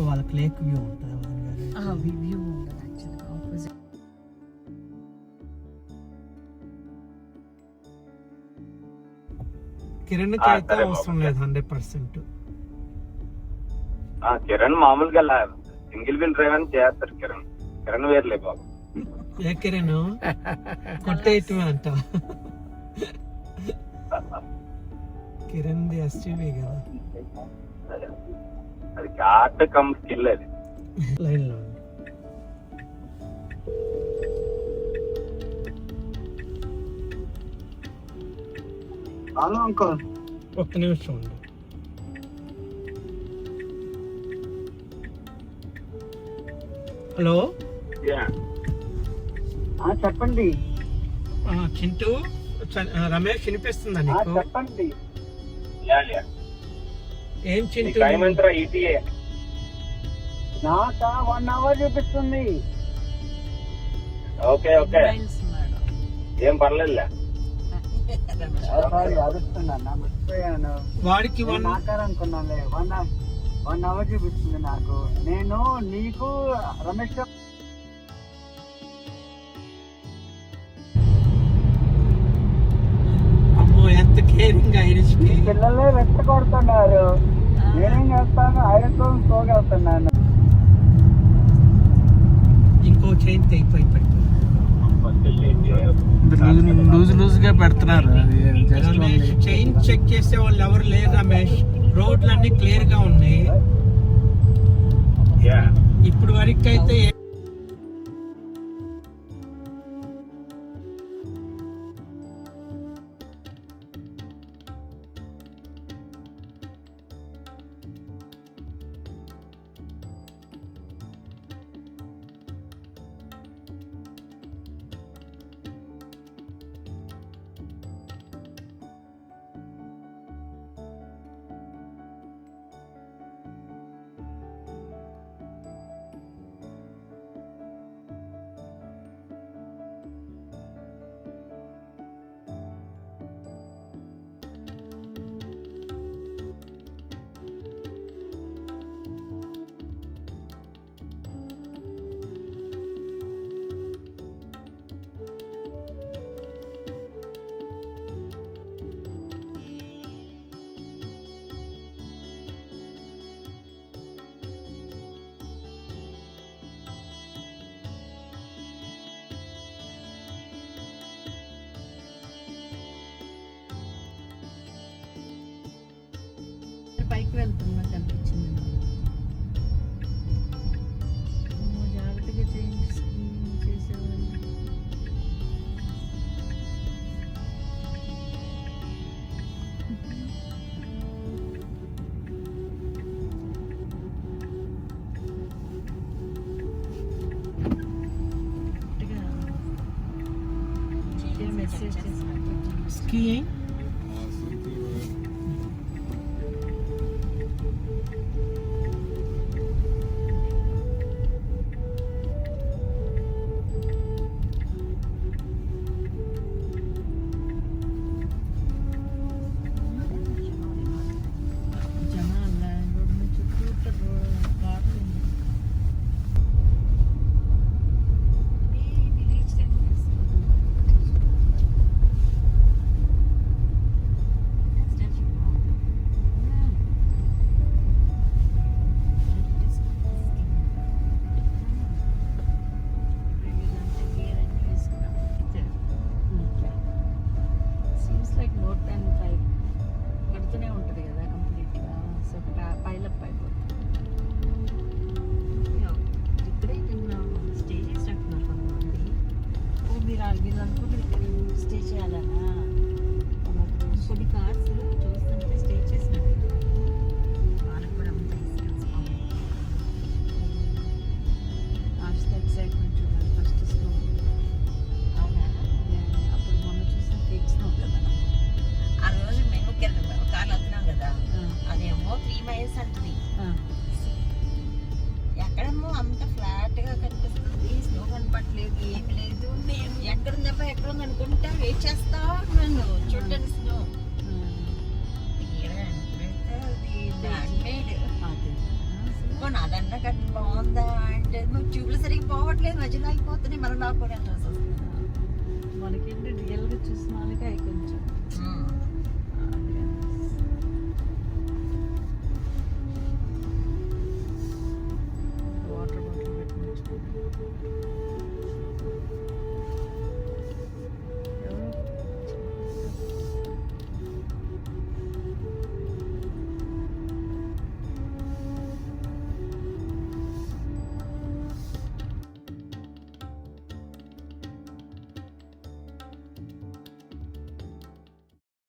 వాళ్ళకి lake view ఉంటుంది view ఉండదు యాక్చువల్గా ఆపోజిట్ కిరణ్ అయితే. అవసరం లేదు హండ్రెడ్ పర్సెంట్ కిరణ్ మామూలుగా సింగిల్ వీల్ డ్రైవ్ అని చేస్తారు కిరణ్. కిరణ్ వేర్లే బాబు. ఏ కిరణ్? కొట్టేయటమే అంట. కిరణ్ ది ఎస్టీవీ కదా. అది ఆర్ట్ కమ్ స్కిల్ అది. లైన్లో. Hello uncle. ఒక్క నిమిషం ఉండు. హలో? ఆ, చెప్పండి. ఆ, చింటూ రమేష్ వినిపిస్తుందా ఆ, నీకు? చెప్పండి. ఏం ఎంత ఈటీఏ నాకా వన్ అవర్ చూపిస్తుంది. Okay okay. ఏం పర్లేదులే. వాడికి వన్ వన్ వన్ అవర్ చూపిస్తుంది నాకు. నేను నీకు రమేష్ రెస్ట్ కొడుతున్నారు నేనేం చేస్తాను? ఐరన్తో పోగలుగుతున్నాను ఇంకో చైన్ తెగిపోయి లూజ్ లూజ్గా పెడుతున్నారు. చైన్ చెక్ చేసే వాళ్ళు ఎవరు లేరు రమేష్. రోడ్లన్నీ క్లియర్గా ఉన్నాయి. ఇప్పుడు వరకు అయితే పైకి వెళ్తున్నట్టు అనిపించింది. జాగ్రత్తగా చేయండి స్కీమ్ చేసేవాళ్ళు. స్కీయింగ్? వీళ్ళు అనుకుంటే స్టే చేయాలన్నా కొన్ని కార్స్ చూస్తుంటే స్టే చేసినట్టు వాళ్ళకి కూడా అంత ఎక్సైట్మెంట్ చూడాలి అప్పుడు మొన్న చూసిన కేక్ స్నో కదా ఆ. రోజు మేము కార్లు వెళ్తున్నాం కదా అదేమో త్రీ మైల్స్ అంటుంది. ఎక్కడేమో అంత రావట్లేదు ఏమి లేదు. ఎక్కడ ఉంది అనుకుంటా వెయిట్ చేస్తా ఉన్నాను. చూడండి స్నో. అదే. అదన్నా కట్టి బాగుందా అంటే నువ్వు ట్యూబ్లు సరిగ్గా పోవట్లేదు మధ్యలో అయిపోతున్నాయి మళ్ళీ నాకు కూడా మనకేంటి రియల్గా చూసిన వాళ్ళకి అవి కొంచెం.